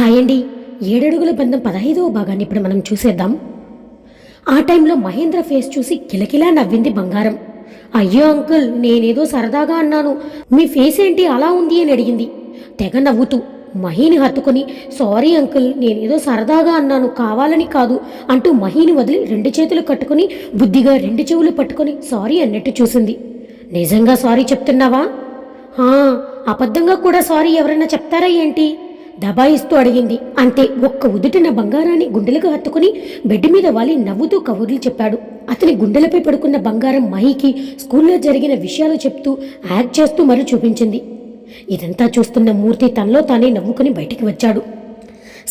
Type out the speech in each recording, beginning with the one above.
Hi అండి ఏడడుగుల బంధం పదహైదవ భాగాన్ని ఇప్పుడు మనం చూసేద్దాం. ఆ టైంలో మహేంద్ర ఫేస్ చూసి కిలకిలా నవ్వింది బంగారం. అయ్యో అంకుల్ నేనేదో సరదాగా అన్నాను. మీ ఫేస్ ఏంటి అలా ఉంది అని అడిగింది. తెగ నవ్వుతూ మహీని హత్తుకొని సారీ అంకుల్ నేనేదో సరదాగా అన్నాను కావాలని కాదు అంటూ మహీని వదిలి రెండు చేతులు కట్టుకొని బుద్ధిగా రెండు చెవులు పట్టుకొని సారీ అన్నట్టు చూసింది. నిజంగా సారీ చెప్తున్నావా? అబద్ధంగా కూడా సారీ ఎవరైనా చెప్తారా ఏంటి? దబాయిస్తూ అడిగింది. అంతే ఒక్క ఉదుటిన బంగారాన్ని గుండెలకు హత్తుకుని బెడ్ మీద వాలి నవ్వుతూ కబుర్లు చెప్పాడు. అతని గుండెలపై పడుకున్న బంగారం మహికి స్కూల్లో జరిగిన విషయాలు చెప్తూ యాక్ట్ చేస్తూ మరీ చూపించింది. ఇదంతా చూస్తున్న మూర్తి తనలో తానే నవ్వుకుని బయటికి వచ్చాడు.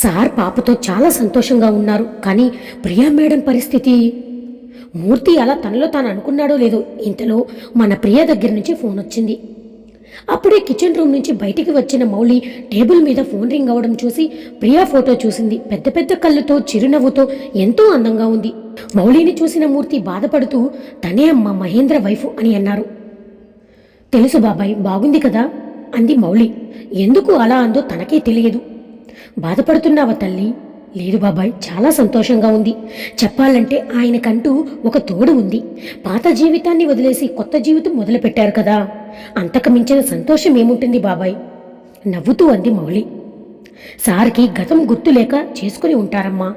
సార్ పాపతో చాలా సంతోషంగా ఉన్నారు కానీ ప్రియా మేడం పరిస్థితి? మూర్తి అలా తనలో తాను అనుకున్నాడో లేదో ఇంతలో మన ప్రియ దగ్గర నుంచి ఫోన్ వచ్చింది. అప్పుడే కిచెన్ రూమ్ నుంచి బయటికి వచ్చిన మౌలి టేబుల్ మీద ఫోన్ రింగ్ అవడం చూసి ప్రియా ఫోటో చూసింది. పెద్ద పెద్ద కళ్ళతో చిరునవ్వుతో ఎంతో అందంగా ఉంది. మౌలిని చూసిన మూర్తి బాధపడుతూ తనే అమ్మ మహేంద్ర వైఫ్ అని అన్నారు. తెలుసు బాబాయ్ బాగుంది కదా అంది మౌలి ఎందుకు అలా అందో తనకే తెలియదు. బాధపడుతున్నావా తల్లి? లేదు బాబాయ్ చాలా సంతోషంగా ఉంది. చెప్పాలంటే ఆయనకంటూ ఒక తోడు ఉంది. పాత జీవితాన్ని వదిలేసి కొత్త జీవితం మొదలుపెట్టారు కదా. అంతకు మించిన సంతోషం ఏముంటుంది బాబాయ్? నవ్వుతూ అంది మౌలి. సార్కి గతం గుర్తు లేక చేసుకుని ఉంటారమ్మా.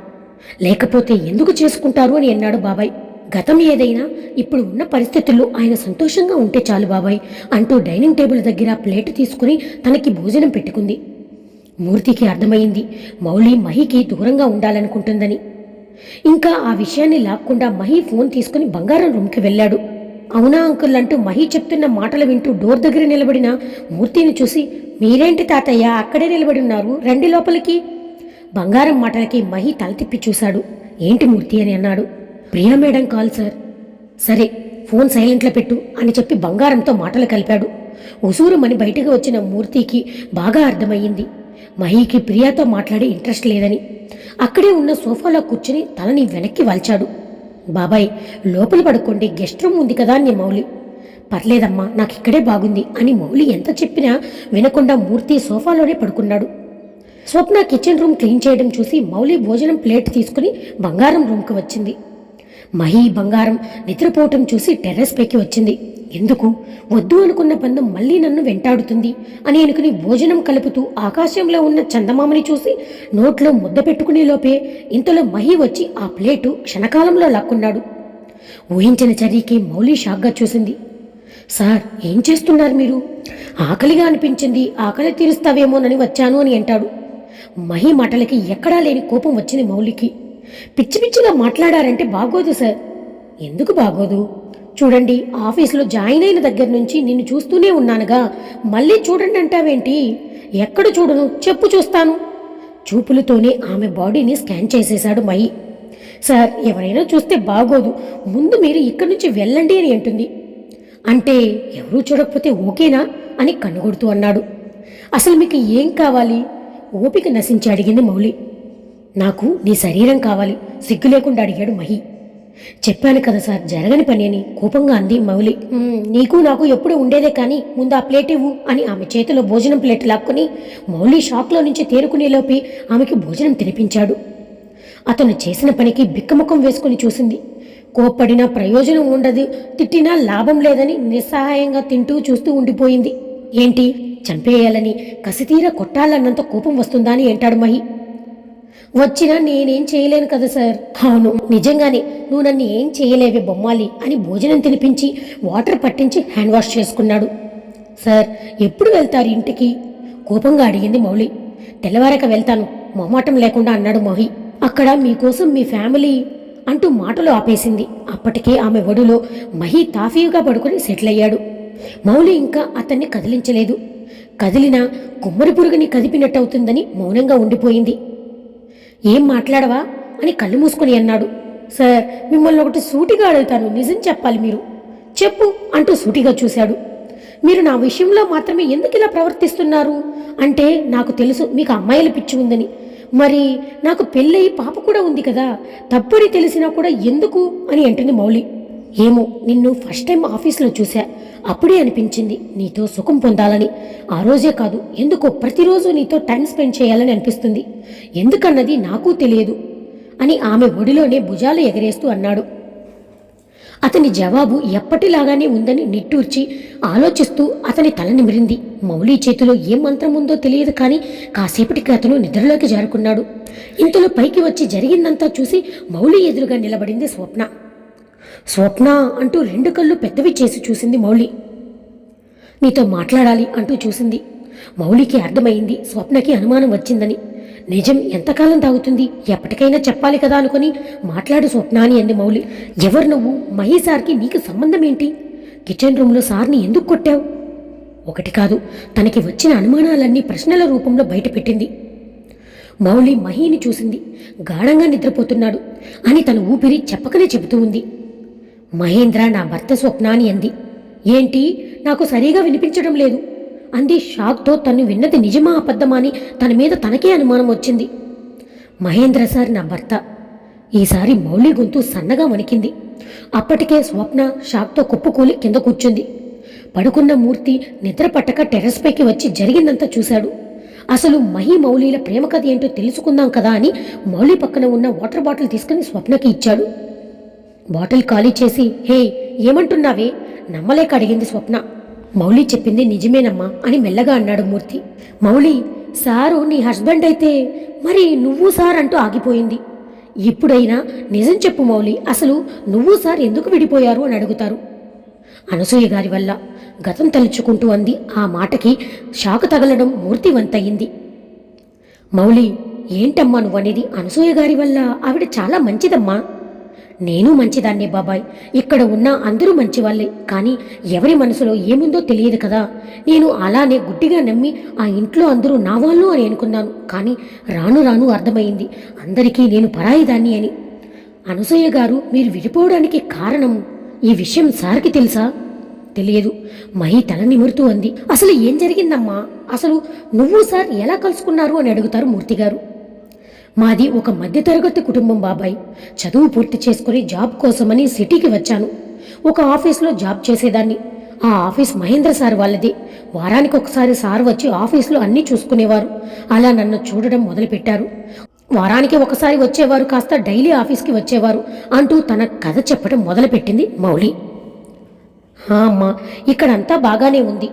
లేకపోతే ఎందుకు చేసుకుంటారు అని అన్నాడు బాబాయ్. గతం ఏదైనా ఇప్పుడు ఉన్న పరిస్థితుల్లో ఆయన సంతోషంగా ఉంటే చాలు బాబాయ్ అంటూ డైనింగ్ టేబుల్ దగ్గర ప్లేట్ తీసుకుని తనకి భోజనం పెట్టుకుంది. మూర్తికి అర్థమైంది. మౌలి మహికి దూరంగా ఉండాలనుకుంటుందని. ఇంకా ఆ విషయాన్ని లాక్కుండా మహి ఫోన్ తీసుకుని బంగారం రూమ్కి వెళ్ళాడు. అవునా అంకుల్ అంటూ మహి చెప్తున్న మాటలు వింటూ డోర్ దగ్గర నిలబడిన మూర్తిని చూసి మీరేంటి తాతయ్య అక్కడే నిలబడి ఉన్నారు? రండి లోపలికి. బంగారం మాటలకి మహి తల తిప్పి చూశాడు. ఏంటి మూర్తి? అని అన్నాడు. Priya madam call sir. సరే ఫోన్ సైలెంట్లో పెట్టు అని చెప్పి బంగారంతో మాటలు కలిపాడు. ఉసూరుమని బయటకు వచ్చిన మూర్తికి బాగా అర్థమయ్యింది. మహీకి ప్రియాతో మాట్లాడే ఇంట్రెస్ట్ లేదని. అక్కడే ఉన్న సోఫాలో కూర్చుని తలని వెనక్కి వాల్చాడు. బాబాయ్ లోపల పడుకోండి గెస్ట్ రూమ్ ఉంది కదా అని మౌలి. పర్లేదమ్మా నాకు ఇక్కడే బాగుంది అని మౌలి ఎంత చెప్పినా వినకుండా మూర్తి సోఫాలోనే పడుకున్నాడు. స్వప్న కిచెన్ రూమ్ క్లీన్ చేయడం చూసి మౌలి భోజనం ప్లేట్ తీసుకుని బంగారం రూమ్కి వచ్చింది. మహి బంగారం నిద్రపోవటం చూసి టెర్రస్ పైకి వచ్చింది. ఎందుకు? వద్దు అనుకున్న బంధం మళ్ళీ నన్ను వెంటాడుతుంది అని అనుకుని భోజనం కలుపుతూ ఆకాశంలో ఉన్న చందమామని చూసి నోట్లో ముద్ద పెట్టుకునే లోపే ఇంతలో మహి వచ్చి ఆ ప్లేటు క్షణకాలంలో లాక్కున్నాడు. ఊహించిన చర్యకి మౌలి షాక్గా చూసింది. సార్ ఏం చేస్తున్నారు మీరు? ఆకలిగా అనిపించింది ఆకలి తీరుస్తావేమోనని వచ్చాను అని అంటాడు. మహి మాటలకి ఎక్కడా లేని కోపం వచ్చింది మౌలికి. పిచ్చి పిచ్చిగా మాట్లాడారంటే బాగోదు సార్. ఎందుకు బాగోదు? చూడండి ఆఫీసులో జాయిన్ అయిన దగ్గర నుంచి నిన్ను చూస్తూనే ఉన్నానుగా. మళ్ళీ చూడండి అంటావేంటి? ఎక్కడ చూడను? చెప్పు చూస్తాను. చూపులతోనే ఆమె బాడీని స్కాన్ చేసేశాడు మహి. సార్ ఎవరైనా చూస్తే బాగోదు. ముందు మీరు ఇక్కడి నుంచి వెళ్ళండి అని అంటుంది. అంటే ఎవరూ చూడకపోతే ఓకేనా? అని కనుగొడుతూ అన్నాడు. అసలు మీకు ఏం కావాలి? ఓపిక నశించి అడిగింది మౌలి. నాకు నీ శరీరం కావాలి సిగ్గు లేకుండా అడిగాడు మహి. చెప్పాను కదా సార్ జరగని పని అని కోపంగా అంది మౌలి. "మ్మ్, నీకు నాకు ఎప్పుడు ఉండేదే కానీ ముందు ఆ ప్లేట్ ఇవ్వు అని ఆమె చేతిలో భోజనం ప్లేట్ లాక్కుని మౌలి షాక్లో నుంచి తేరుకునేలోపే ఆమెకి భోజనం తినిపించాడు. అతను చేసిన పనికి బిక్కముఖం వేసుకుని చూసింది. కోప్పడినా ప్రయోజనం ఉండదు తిట్టినా లాభం లేదని నిస్సహాయంగా తింటూ చూస్తూ ఉండిపోయింది. ఏంటి చంపేయాలని కసితీర కొట్టాలన్నంత కోపం వస్తుందా అని అంటాడు మహి. వచ్చినా నేనేం చేయలేను కదా సార్? అవును. నిజంగానే నువ్వు నన్ను ఏం చేయలేవే బొమ్మాలి అని భోజనం తినిపించి వాటర్ పట్టించి హ్యాండ్ వాష్ చేసుకున్నాడు. సార్ ఎప్పుడు వెళ్తారు ఇంటికి? కోపంగా అడిగింది మౌలి తెల్లవారక వెళ్తాను. మొమ్మటం లేకుండా అన్నాడు మోహి అక్కడ మీకోసం మీ ఫ్యామిలీ అంటూ మాటలు ఆపేసింది. అప్పటికే ఆమె ఒడిలో మహి తాఫీగా పడుకుని సెటిల్ అయ్యాడు. మౌలి ఇంకా అతన్ని కదిలించలేదు. కదిలినా కుమ్మరి పురుగుని కదిపినట్టవుతుందని మౌనంగా ఉండిపోయింది. ఏం మాట్లాడవా? అని కళ్ళు మూసుకొని అన్నాడు. సార్ మిమ్మల్ని ఒకటి సూటిగా అడుగుతాను నిజం చెప్పాలి మీరు. చెప్పు అంటూ సూటిగా చూశాడు. మీరు నా విషయంలో మాత్రమే ఎందుకు ఇలా ప్రవర్తిస్తున్నారు? అంటే నాకు తెలుసు మీకు అమ్మాయిల పిచ్చి ఉందని. మరి నాకు పెళ్ళయి పాప కూడా ఉంది కదా తప్పని తెలిసినా కూడా ఎందుకు? అని అంటుంది మౌలి ఏమో నిన్ను ఫస్ట్ టైం ఆఫీస్లో చూశా. అప్పుడే అనిపించింది నీతో సుఖం పొందాలని. ఆ రోజే కాదు ఎందుకో ప్రతిరోజు నీతో టైం స్పెండ్ చేయాలని అనిపిస్తుంది. ఎందుకన్నది నాకు తెలియదు అని ఆమె ఒడిలోనే భుజాలు ఎగరేస్తూ అన్నాడు. అతని జవాబు ఎప్పటిలాగానే ఉందని నిట్టూర్చి ఆలోచిస్తూ అతని తల నిమిరింది మౌలి చేతిలో ఏం మంత్రం ఉందో తెలియదు కానీ కాసేపటికి అతను నిద్రలోకి జారుకున్నాడు. ఇంతలో పైకి వచ్చి జరిగిందంతా చూసి మౌలి ఎదురుగా నిలబడింది స్వప్న. స్వప్న అంటూ రెండు కళ్ళు పెద్దవి చేసి చూసింది మౌలి నీతో మాట్లాడాలి అంటూ చూసింది. మౌలికి అర్థమైంది స్వప్నకి అనుమానం వచ్చిందని. నిజం ఎంతకాలం తాగుతుంది? ఎప్పటికైనా చెప్పాలి కదా అనుకుని మాట్లాడు స్వప్న అని అంది మౌలి ఎవరు నువ్వు? మహి సార్కి నీకు సంబంధం ఏంటి? కిచెన్ రూమ్లో సార్ని ఎందుకు కొట్టావు? ఒకటి కాదు తనకి వచ్చిన అనుమానాలన్నీ ప్రశ్నల రూపంలో బయటపెట్టింది మౌలి మహిని చూసింది. గాఢంగా నిద్రపోతున్నాడు అని తన ఊపిరి చెప్పకనే చెబుతూ ఉంది. మహేంద్ర నా భర్త స్వప్నాని అంది. ఏంటి? నాకు సరిగా వినిపించడం లేదు. అంది షాక్తో తను విన్నది నిజమా అబద్ధమా అని తన మీద తనకే అనుమానం వచ్చింది. మహేంద్ర సార్ నా భర్త. ఈసారి మౌలి గొంతు సన్నగా వణికింది. అప్పటికే స్వప్న షాక్తో కుప్పకూలి కింద కూర్చుంది. పడుకున్న మూర్తి నిద్ర పట్టక టెర్రస్ పైకి వచ్చి జరిగిందంతా చూశాడు. అసలు మహి మౌలీల ప్రేమ కథ ఏంటో తెలుసుకుందాం కదా అని మౌలి పక్కన ఉన్న వాటర్ బాటిల్ తీసుకుని స్వప్నకి ఇచ్చాడు. బాటిల్ ఖాళీ చేసి హే ఏమంటున్నావే? నమ్మలేక అడిగింది స్వప్న. మౌలి చెప్పింది నిజమేనమ్మా అని మెల్లగా అన్నాడు మూర్తి. మౌలి సారు నీ హస్బెండ్ అయితే మరి నువ్వు సార్ అంటూ ఆగిపోయింది. ఇప్పుడైనా నిజం చెప్పు మౌలి అసలు నువ్వు సార్ ఎందుకు విడిపోయారు అని అడుగుతారు. అనసూయ గారి వల్ల గతం తలుచుకుంటూ అంది. ఆ మాటకి షాకు తగలడం మూర్తి వంతయింది మౌలి ఏంటమ్మా నువ్వనేది? అనసూయ గారి వల్ల ఆవిడ చాలా మంచిదమ్మా. నేను మంచిదాన్నే బాబాయ్. ఇక్కడ ఉన్న అందరూ మంచివాళ్ళే. కానీ ఎవరి మనసులో ఏముందో తెలియదు కదా. నేను అలానే గుడ్డిగా నమ్మి ఆ ఇంట్లో అందరూ నా వాళ్ళు అని అనుకున్నాను. కానీ రాను రాను అర్థమైంది. అందరికీ నేను పరాయిదాన్ని అని. అనసూయ గారు మీరు విడిపోవడానికి కారణం? ఈ విషయం సార్కి తెలుసా? తెలియదు. మహి తల నిమురుతూ అంది. అసలు ఏం జరిగిందమ్మా? అసలు నువ్వు సార్ ఎలా కలుసుకున్నారు అని అడుగుతారు మూర్తిగారు. మాది ఒక మధ్యతరగతి కుటుంబం బాబాయ్. చదువు పూర్తి చేసుకుని జాబ్ కోసమని సిటీకి వచ్చాను. ఒక ఆఫీస్లో జాబ్ చేసేదాన్ని. ఆ ఆఫీస్ మహేంద్ర సార్ వాళ్ళది. వారానికి ఒకసారి సార్ వచ్చి ఆఫీస్లో అన్నీ చూసుకునేవారు. అలా నన్ను చూడడం మొదలుపెట్టారు. వారానికి ఒకసారి వచ్చేవారు కాస్త డైలీ ఆఫీస్కి వచ్చేవారు అంటూ తన కథ చెప్పడం మొదలుపెట్టింది మౌలి "హా, అమ్మా ఇక్కడంతా బాగానే ఉంది.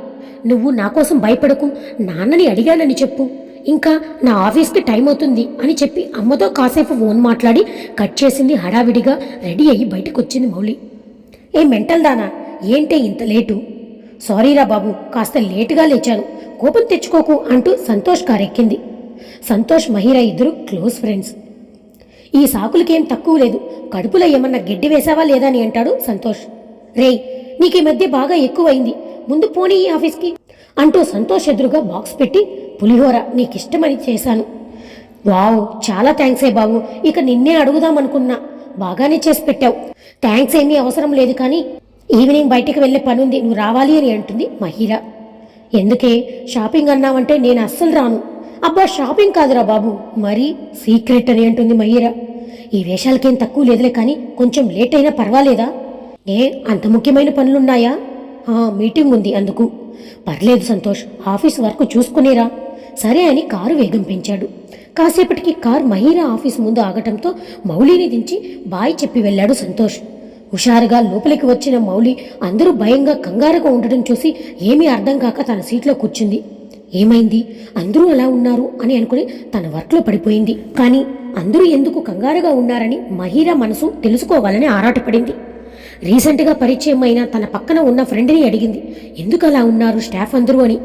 నువ్వు నా కోసం భయపడకు. నాన్నని అడిగానని చెప్పు. ఇంకా నా ఆఫీస్కి టైం అవుతుంది అని చెప్పి అమ్మతో కాసేపు ఫోన్ మాట్లాడి కట్ చేసింది హడావిడిగా రెడీ అయ్యి బయటకు వచ్చింది మౌలి ఏ మెంటల్ దానా? ఏంటే ఇంత లేటు? సారీరా బాబు కాస్త లేటుగా లేచాను. కోపం తెచ్చుకోకు అంటూ సంతోష్ కారెక్కింది. సంతోష్ మహిరా ఇద్దరు క్లోజ్ ఫ్రెండ్స్. ఈ సాకులకేం తక్కువ లేదు. కడుపులో ఏమన్నా గడ్డి వేసావా లేదా అని అంటాడు సంతోష్. రేయ్ నీకు ఈ మధ్య బాగా ఎక్కువైంది. ముందు పోనీ ఈ ఆఫీస్కి అంటూ సంతోష్ ఎదురుగా బాక్స్ పెట్టి పులిహోర నీకిష్టమని చేశాను. వావ్ చాలా థ్యాంక్సే బాబు. ఇక నిన్నే అడుగుదామనుకున్నా. బాగానే చేసి పెట్టావు. థ్యాంక్స్ ఏమీ అవసరం లేదు కానీ ఈవినింగ్ బయటికి వెళ్ళే పనుంది. నువ్వు రావాలి అని అంటుంది మహిరా ఎందుకే? షాపింగ్ అన్నావంటే నేను అస్సలు రాను. అబ్బా షాపింగ్ కాదురా బాబు. మరి సీక్రెట్ అని అంటుంది మహిరా ఈ వేషాలకేం తక్కువ లేదులే కానీ కొంచెం లేట్ అయినా పర్వాలేదా? ఏ అంత ముఖ్యమైన పనులున్నాయా? మీటింగ్ ఉంది అందుకు. పర్లేదు సంతోష్ ఆఫీస్ వర్క్ చూసుకునేరా. సరే అని కారు వేగం పెంచాడు. కాసేపటికి కార్ మహీరా ఆఫీస్ ముందు ఆగటంతో మౌలిని దించి బాయ్ చెప్పి వెళ్ళాడు సంతోష్. హుషారుగా లోపలికి వచ్చిన మౌలి అందరూ భయంగా కంగారుగా ఉండడం చూసి ఏమీ అర్థం కాక తన సీట్లో కూర్చుంది. ఏమైంది? అందరూ అలా ఉన్నారు? అని అనుకుని తన వర్క్లో పడిపోయింది. కానీ అందరూ ఎందుకు కంగారుగా ఉన్నారని మహీరా మనసు తెలుసుకోవాలని ఆరాటపడింది. రీసెంట్గా పరిచయం అయిన తన పక్కన ఉన్న ఫ్రెండ్ని అడిగింది. ఎందుకు అలా ఉన్నారు స్టాఫ్ అందరూ? అని.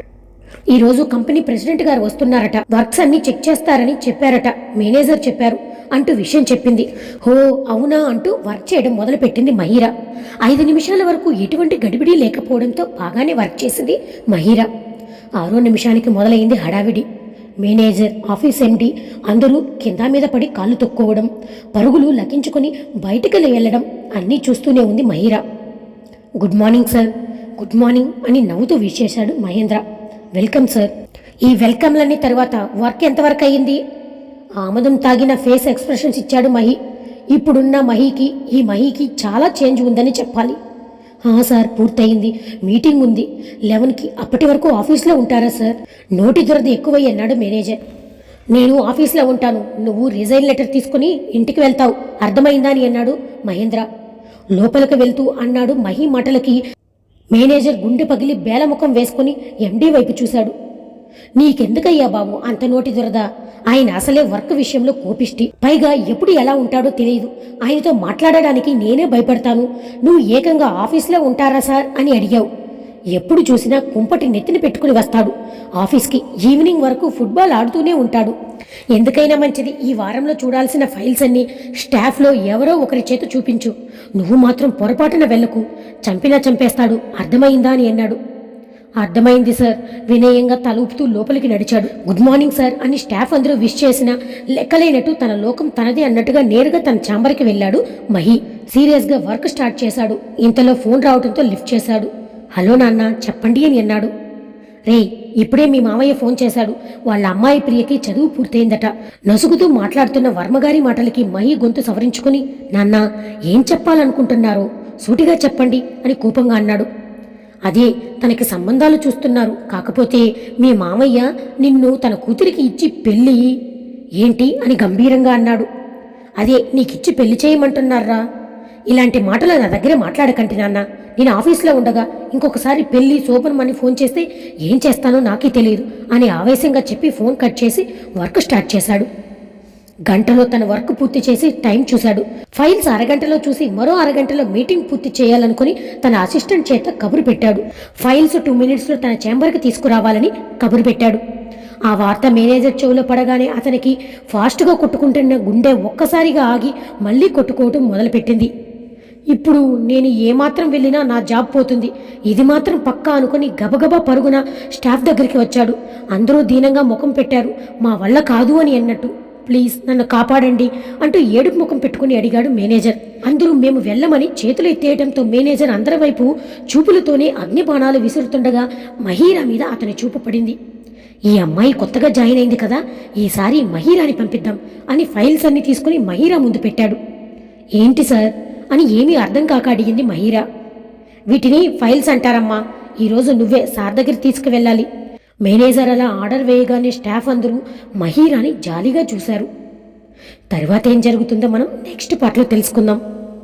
ఈ రోజు కంపెనీ ప్రెసిడెంట్ గారు వస్తున్నారట. వర్క్స్ అన్ని చెక్ చేస్తారని చెప్పారట. మేనేజర్ చెప్పారు. అంటూ విషయం చెప్పింది. హో అవునా అంటూ వర్క్ చేయడం మొదలుపెట్టింది మహీరా. ఐదు నిమిషాల వరకు ఎటువంటి గడిబిడి లేకపోవడంతో బాగానే వర్క్ చేసింది మహీరా. ఆరో నిమిషానికి మొదలైంది హడావిడి. మేనేజర్ ఆఫీస్ ఎండి అందరూ కింద మీద పడి కాళ్ళు తొక్కోవడం పరుగులు లకించుకొని బయటికి వెళ్ళడం అన్నీ చూస్తూనే ఉంది Mahira. Good morning sir. Good morning అని నవ్వుతూ విషేశాడు మహేంద్ర. వెల్కమ్ సార్ ఈ వెల్కమ్లన్నీ తర్వాత వర్క్ ఎంతవరకు అయ్యింది? ఆమదం తాగిన ఫేస్ ఎక్స్ప్రెషన్స్ ఇచ్చాడు మహి. ఇప్పుడున్న మహీకి ఈ మహీకి చాలా చేంజ్ ఉందని చెప్పాలి. సార్ పూర్తయింది. మీటింగ్ ఉంది. లెవెన్కి అప్పటి వరకు ఆఫీస్లో ఉంటారా సార్ నోటి దురద ఎక్కువై అన్నాడు మేనేజర్. నేను ఆఫీస్లో ఉంటాను. నువ్వు రిజైన్ లెటర్ తీసుకుని ఇంటికి వెళ్తావు. అర్థమైందా అని అన్నాడు మహేంద్ర. లోపలికి వెళ్తూ అన్నాడు మహి మాటలకి మేనేజర్ గుండె పగిలి బేలముఖం వేసుకుని ఎండీ వైపు చూశాడు. నీకెందుకయ్యా బాబు అంత నోటి దురద? ఆయన అసలే వర్క్ విషయంలో కోపిష్టి. పైగా ఎప్పుడు ఎలా ఉంటాడో తెలియదు. ఆయనతో మాట్లాడడానికి నేనే భయపడతాను. నువ్వు ఏకంగా ఆఫీస్లో ఉంటారా సార్? అని అడిగావు. ఎప్పుడు చూసినా కుంపటి నెత్తిన పెట్టుకుని వస్తాడు. ఆఫీస్కి ఈవినింగ్ వరకు ఫుట్బాల్ ఆడుతూనే ఉంటాడు. ఎందుకైనా మంచిది ఈ వారంలో చూడాల్సిన ఫైల్స్ అన్నీ స్టాఫ్లో ఎవరో ఒకరి చేత చూపించు. నువ్వు మాత్రం పొరపాటున వెళ్ళకు. చంపినా చంపేస్తాడు. అర్థమైందా అని అన్నాడు. అర్థమైంది సార్. వినయంగా తల ఊపుతూ లోపలికి నడిచాడు. గుడ్ మార్నింగ్ సార్ అని స్టాఫ్ అందరూ విష్ చేసిన లెక్కలేనట్టు తన లోకం తనదే అన్నట్టుగా నేరుగా తన ఛాంబర్కి వెళ్ళాడు మహి. సీరియస్గా వర్క్ స్టార్ట్ చేశాడు. ఇంతలో ఫోన్ రావడంతో లిఫ్ట్ చేశాడు. హలో నాన్న చెప్పండి అని అన్నాడు. రే ఇప్పుడే మీ మామయ్య ఫోన్ చేశాడు. వాళ్ళ అమ్మాయి ప్రియకి చదువు పూర్తయిందట. నసుగుతూ మాట్లాడుతున్న వర్మగారి మాటలకి మహి గొంతు సవరించుకుని నాన్న ఏం చెప్పాలనుకుంటున్నారో సూటిగా చెప్పండి అని కోపంగా అన్నాడు. అదే తనకి సంబంధాలు చూస్తున్నారు. కాకపోతే మీ మామయ్య నిన్ను తన కూతురికి ఇచ్చి పెళ్ళి ఏంటి అని గంభీరంగా అన్నాడు. అదే నీకిచ్చి పెళ్ళి చేయమంటున్నారా? ఇలాంటి మాటలు నా దగ్గర మాట్లాడకండి నాన్న. నేను ఆఫీస్లో ఉండగా ఇంకొకసారి పెళ్ళి శోభనం అని ఫోన్ చేస్తే ఏం చేస్తానో నాకే తెలియదు అని ఆవేశంగా చెప్పి ఫోన్ కట్ చేసి వర్క్ స్టార్ట్ చేశాడు. గంటలో తన వర్క్ పూర్తి చేసి టైం చూశాడు. ఫైల్స్ అరగంటలో చూసి మరో అరగంటలో మీటింగ్ పూర్తి చేయాలనుకుని తన అసిస్టెంట్ చేత కబురు పెట్టాడు. ఫైల్స్ టూ మినిట్స్లో తన ఛాంబర్కి తీసుకురావాలని కబురు పెట్టాడు. ఆ వార్త మేనేజర్ చెవిలో పడగానే అతనికి ఫాస్ట్గా కొట్టుకుంటున్న గుండె ఒక్కసారిగా ఆగి మళ్ళీ కొట్టుకోవటం మొదలుపెట్టింది. ఇప్పుడు నేను ఏమాత్రం వెళ్ళినా నా జాబ్ పోతుంది. ఇది మాత్రం పక్కా అనుకుని గబగబా పరుగున స్టాఫ్ దగ్గరికి వచ్చాడు. అందరూ దీనంగా ముఖం పెట్టారు. మా వల్ల కాదు అని అన్నట్టు. ప్లీజ్ నన్ను కాపాడండి అంటూ ఏడుపు ముఖం పెట్టుకుని అడిగాడు మేనేజర్. అందరూ మేము వెళ్ళమని చేతులు ఎత్తేయడంతో మేనేజర్ అందరి వైపు చూపులతోనే అగ్నిబాణాలు విసురుతుండగా మహీరా మీద అతని చూపు పడింది. ఈ అమ్మాయి కొత్తగా జాయిన్ అయింది కదా ఈసారి మహీరాని పంపిద్దాం అని ఫైల్స్ అన్ని తీసుకుని మహీరా ముందు పెట్టాడు. ఏంటి సార్? అని ఏమీ అర్థం కాక అడిగింది మహీరా. వీటిని ఫైల్స్ అంటారమ్మా. ఈరోజు నువ్వే సార్ దగ్గర తీసుకువెళ్ళాలి. మేనేజర్ అలా ఆర్డర్ వేయగానే స్టాఫ్ అందరూ మహీరాని జాలీగా చూశారు. తర్వాత ఏం జరుగుతుందో మనం నెక్స్ట్ పార్ట్లో తెలుసుకుందాం.